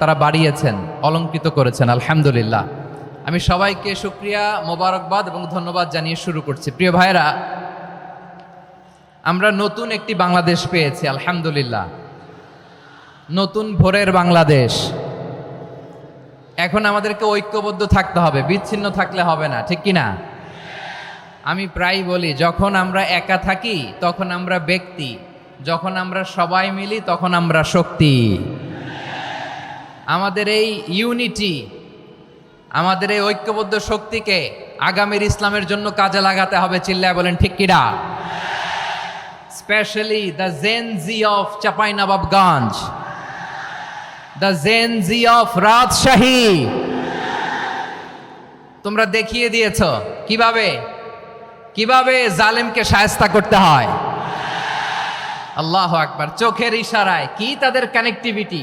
তারা বাড়িয়েছেন, অলঙ্কৃত করেছেন, আলহামদুলিল্লাহ। আমি সবাইকে সুক্রিয়া মোবারকবাদ এবং ধন্যবাদ জানিয়ে শুরু করছি। প্রিয় ভাইরা আমরা নতুন একটি বাংলাদেশ পেয়েছি, আলহামদুলিল্লাহ। নতুন ভোরের বাংলাদেশ। এখন আমাদেরকে ঐক্যবদ্ধ থাকতে হবে, বিচ্ছিন্ন থাকলে হবে না, ঠিক কি না আমি প্রায় বলি, যখন আমরা একা থাকি, তখন আমরা ব্যক্তি, যখন আমরা সবাই মিলি, তখন আমরা শক্তি। আমাদের এই ইউনিটি আমাদের এই ঐক্যবদ্ধ শক্তিকে আগামীর ইসলামের জন্য কাজে লাগাতে হবে, চিল্লায় বলেন, ঠিক কিরা specially the Gen Z of Chapainawabganj the Gen Z of Rajshahi তোমরা দেখিয়ে দিয়েছ, কীভাবে? কীভাবে জালেমকে সায়স্তা করতে হয়? আল্লাহ আকবার, চোখের ইশারায়, কি তাদের কানেক্টিভিটি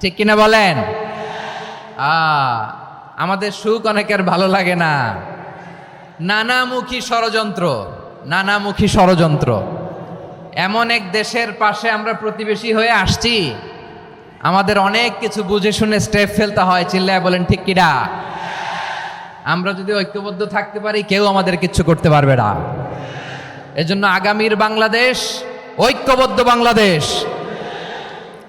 ঠিক কিনা বলেন? আমাদের সুখ অনেকের ভালো লাগে না। নানামুখী ষড়যন্ত্র নানামুখী ষড়যন্ত্র। এমন এক দেশের পাশে আমরা প্রতিবেশী হয়ে আসছি। আমাদের অনেক কিছু বুঝে শুনে স্টেপ ফেলতে হয়, চিল্লায় বলেন, ঠিক কিনা? আমরা যদি ঐক্যবদ্ধ থাকতে পারি, কেউ আমাদের কিচ্ছু করতে পারবে না। এজন্য আগামীর বাংলাদেশ, ঐক্যবদ্ধ বাংলাদেশ।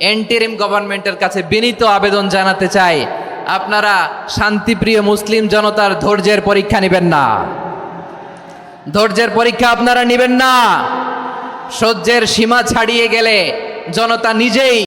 এন্টেরিম গভর্নমেন্টের কাছে বিনীত আবেদন জানাতে চাই। আপনারা শান্তিপ্রিয় মুসলিম জনতার ধৈর্যের পরীক্ষা নেবেন না। ধৈর্যের পরীক্ষা আপনারা নেবেন না। সহ্যের সীমা ছাড়িয়ে গেলে জনতা নিজেই